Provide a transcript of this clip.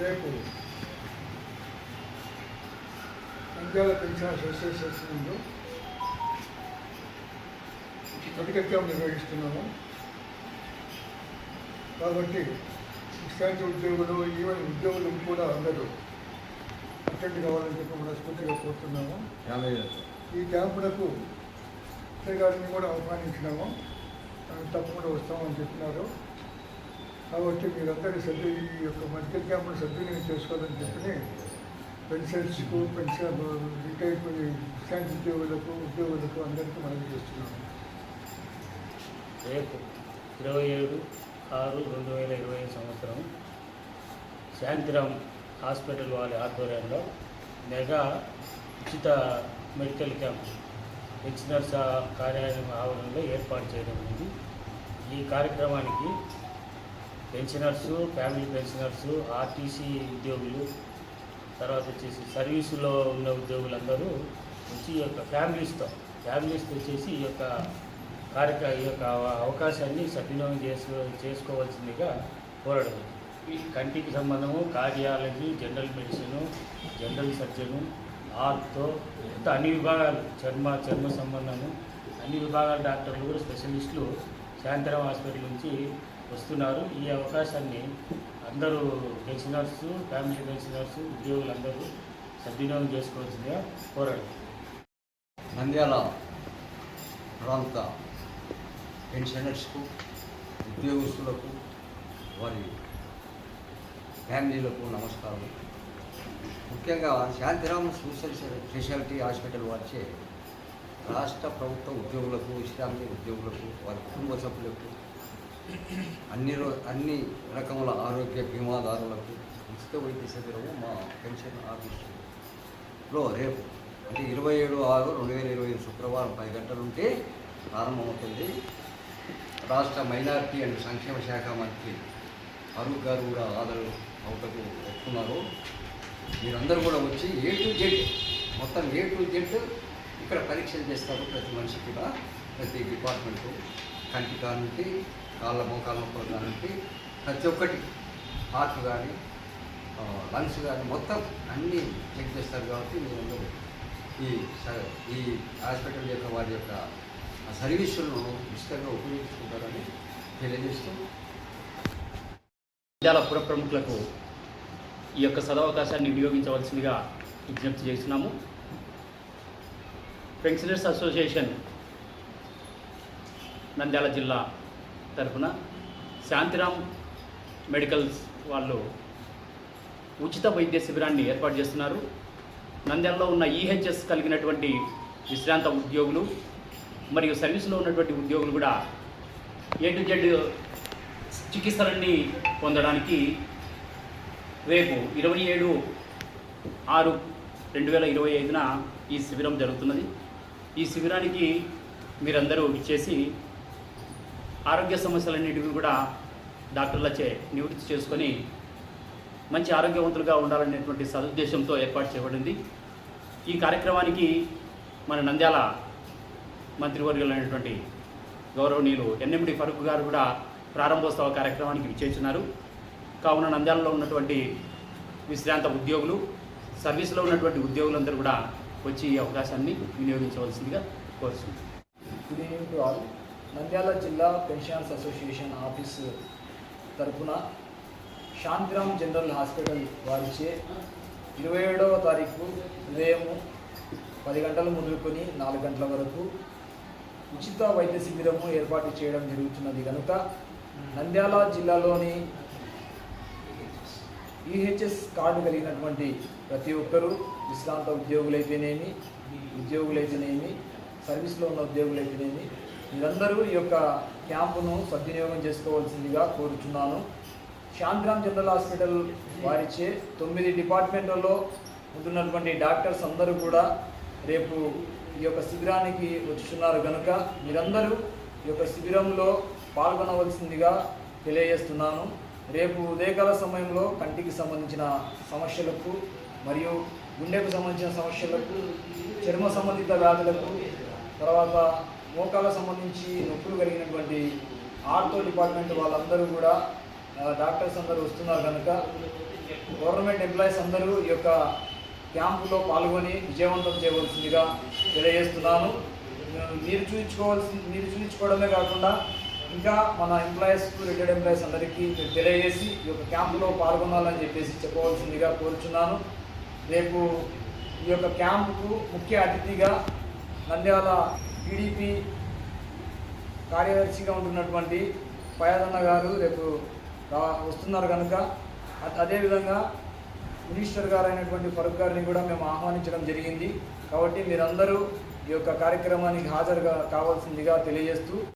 రేపు నంద్యాల పెన్షన్ అసోసియేషన్లో కటికత్యం నిర్వహిస్తున్నాము. కాబట్టి విశ్రాంతి ఉద్యోగులు ఈవెన్ ఉద్యోగులు కూడా అందరూ అటెండ్ కావాలని చెప్పి మనస్ఫూర్తిగా కోరుతున్నాము. ఈ క్యాంపులకు గారిని కూడా ఆహ్వానించినాము. తప్పకుండా వస్తామని చెప్పినారు. కాబట్టి మీరందరూ సభ్యు ఈ యొక్క మెడికల్ క్యాంప్ను సద్వినియోగం చేసుకోవాలని చెప్పి పెన్షన్స్కు పెన్షన్ రిటైర్మెంట్ విశ్రాంతి ఉద్యోగులకు ఉద్యోగులకు అందరికీ మనం చేస్తున్నాము. రేపు ఇరవై ఏడు ఆరు రెండు వేల ఇరవై ఐదు సంవత్సరం శాంతిరామ్ హాస్పిటల్ వారి ఆధ్వర్యంలో మెగా ఉచిత మెడికల్ క్యాంప్ పెన్షనర్స్ కార్యాలయం ఆవరణలో ఏర్పాటు చేయడం జరిగింది. ఈ కార్యక్రమానికి పెన్షనర్స్ ఫ్యామిలీ పెన్షనర్స్ ఆర్టీసీ ఉద్యోగులు తర్వాత వచ్చేసి సర్వీసులో ఉన్న ఉద్యోగులందరూ వచ్చి ఈ యొక్క ఫ్యామిలీస్తో ఫ్యామిలీస్తో వచ్చేసి ఈ యొక్క కార్యక్ర ఈ యొక్క అవకాశాన్ని సద్వినియోగం చేసు చేసుకోవాల్సిందిగా కోరడం ఈ కంటికి సంబంధము cardiology general medicine general surgeon ortho ఇంత అన్ని విభాగాలు చర్మ చర్మ సంబంధము అన్ని విభాగాల డాక్టర్లు కూడా స్పెషలిస్టులు శాంతిరామ్ హాస్పిటల్ నుంచి వస్తున్నారు. ఈ అవకాశాన్ని అందరూ పెన్షనర్స్ ఫ్యామిలీ పెన్షనర్స్ ఉద్యోగులందరూ సద్వినియోగం చేసుకోవాల్సిందిగా కోరాడు నంద్యాల ప్రాంత పెన్షనర్స్కు ఉద్యోగస్తులకు వారి ఫ్యామిలీలకు నమస్కారం. ముఖ్యంగా శాంతిరామ సోషల్ స్పెషాలిటీ హాస్పిటల్ వారిచే రాష్ట్ర ప్రభుత్వ ఉద్యోగులకు విశ్రాంతి ఉద్యోగులకు వారి కుటుంబ సభ్యులకు అన్ని రో అన్ని రకముల ఆరోగ్య బీమాదారులకు ఉచిత వైద్య శిబిరము మా పెన్షన్ ఆఫీసులో రేపు అంటే ఇరవై ఏడు ఆరు రెండు వేల ఇరవై ఐదు శుక్రవారం పది గంటలుంటే ప్రారంభమవుతుంది. రాష్ట్ర మైనార్టీ అండ్ సంక్షేమ శాఖ మంత్రి అరుణ్ గారు కూడా హాజరు అవుటకు ఒప్పుకున్నారు. మీరందరూ కూడా వచ్చి ఏ టు జెడ్ మొత్తం ఏ టు జెడ్ ఇక్కడ పరీక్షలు చేస్తారు ప్రతి మనిషి కూడా ప్రతి డిపార్ట్మెంటు కంటి కానుంటి కాళ్ళ మోకాళ్ళ నొప్పులు కానుంటి ప్రతి ఒక్కటి హార్ట్ కానీ లంగ్స్ కానీ మొత్తం అన్నీ చెక్ చేస్తారు కాబట్టి మీరందరూ ఈ ఈ హాస్పిటల్ యొక్క వారి యొక్క సర్వీసులను ఉచితంగా ఉపయోగించుకుంటారని తెలియజేస్తూ నంద్యాల పుర ప్రముఖులకు ఈ యొక్క సదవకాశాన్ని వినియోగించవలసిందిగా విజ్ఞప్తి చేస్తున్నాము. పెన్షనర్స్ అసోసియేషన్ నంద్యాల జిల్లా తరఫున శాంతిరామ్ మెడికల్స్ వాళ్ళు ఉచిత వైద్య శిబిరాన్ని ఏర్పాటు చేస్తున్నారు. నంద్యాలలో ఉన్న ఈహెచ్ఎస్ కలిగినటువంటి విశ్రాంత ఉద్యోగులు మరియు సర్వీసులో ఉన్నటువంటి ఉద్యోగులు కూడా ఏ టు జెడ్ చికిత్సలన్నీ పొందడానికి రేపు ఇరవై ఏడు ఆరు రెండు వేల ఇరవై ఐదున ఈ శిబిరం జరుగుతున్నది. ఈ శిబిరానికి మీరందరూ ఇచ్చేసి ఆరోగ్య సమస్యలన్నిటివి కూడా డాక్టర్లచే నివృత్తి చేసుకొని మంచి ఆరోగ్యవంతులుగా ఉండాలనేటువంటి సదుద్దేశంతో ఏర్పాటు చేయబడింది. ఈ కార్యక్రమానికి మన నంద్యాల మంత్రివర్యులైనటువంటి గౌరవనీయులు ఎన్ఎండి ఫరూక్ గారు కూడా ప్రారంభోత్సవ కార్యక్రమానికి విచ్చేస్తున్నారు. కావున నంద్యాలలో ఉన్నటువంటి విశ్రాంత ఉద్యోగులు సర్వీస్లో ఉన్నటువంటి ఉద్యోగులందరూ కూడా వచ్చి ఈ అవకాశాన్ని వినియోగించవలసిందిగా కోరుతున్నాను నంద్యాల జిల్లా పెన్షనర్స్ అసోసియేషన్ ఆఫీస్ తరపున శాంతిరామ్ జనరల్ హాస్పిటల్ వారిచే ఇరవై ఏడవ తారీఖు ఉదయం పది గంటలు మొదలుకొని నాలుగు గంటల వరకు ఉచిత వైద్య శిబిరము ఏర్పాటు చేయడం జరుగుతున్నది. కనుక నంద్యాల జిల్లాలోని ఈహెచ్ఎస్ కార్డు కలిగినటువంటి ప్రతి ఒక్కరూ విశ్రాంత ఉద్యోగులైతేనేమి ఉద్యోగులైతేనేమి సర్వీస్లో ఉన్న ఉద్యోగులైతేనేమి మీరందరూ ఈ యొక్క క్యాంపును సద్వినియోగం చేసుకోవాల్సిందిగా కోరుచున్నాను. శాంతిరామ్ జనరల్ హాస్పిటల్ వారిచే తొమ్మిది డిపార్ట్మెంట్లలో ఉంటున్నటువంటి డాక్టర్స్ అందరూ కూడా రేపు ఈ యొక్క శిబిరానికి వచ్చుచున్నారు కనుక మీరందరూ ఈ యొక్క శిబిరంలో పాల్గొనవలసిందిగా తెలియజేస్తున్నాను. రేపు ఉదయకాల సమయంలో కంటికి సంబంధించిన సమస్యలకు మరియు గుండెకు సంబంధించిన సమస్యలకు చర్మ సంబంధిత వ్యాధులకు తర్వాత మోకాళ్ళ సంబంధించి నొప్పులు కలిగినటువంటి ఆర్థో డిపార్ట్మెంట్ వాళ్ళందరూ కూడా డాక్టర్స్ అందరూ వస్తున్నారు కనుక గవర్నమెంట్ ఎంప్లాయీస్ అందరూ ఈ యొక్క క్యాంపులో పాల్గొని విజయవంతం చేయవలసిందిగా తెలియజేస్తున్నాను. మీరు చూపించుకోవాల్సి మీరు చూపించుకోవడమే కాకుండా ఇంకా మన ఎంప్లాయీస్ రిటైర్డ్ ఎంప్లాయీస్ అందరికీ మీరు తెలియజేసి ఈ యొక్క క్యాంపులో పాల్గొనాలని చెప్పేసి చెప్పవలసిందిగా కోరుచున్నాను. రేపు ఈ యొక్క క్యాంపుకు ముఖ్య అతిథిగా నంద్యాల టీడీపీ కార్యదర్శిగా ఉంటున్నటువంటి పయాదన్న గారు రేపు వస్తున్నారు కనుక అదేవిధంగా మినిస్టర్ గారు అయినటువంటి ఫరూక్ గారిని కూడా మేము ఆహ్వానించడం జరిగింది. కాబట్టి మీరందరూ ఈ యొక్క కార్యక్రమానికి హాజరుగా కావాల్సిందిగా తెలియజేస్తూ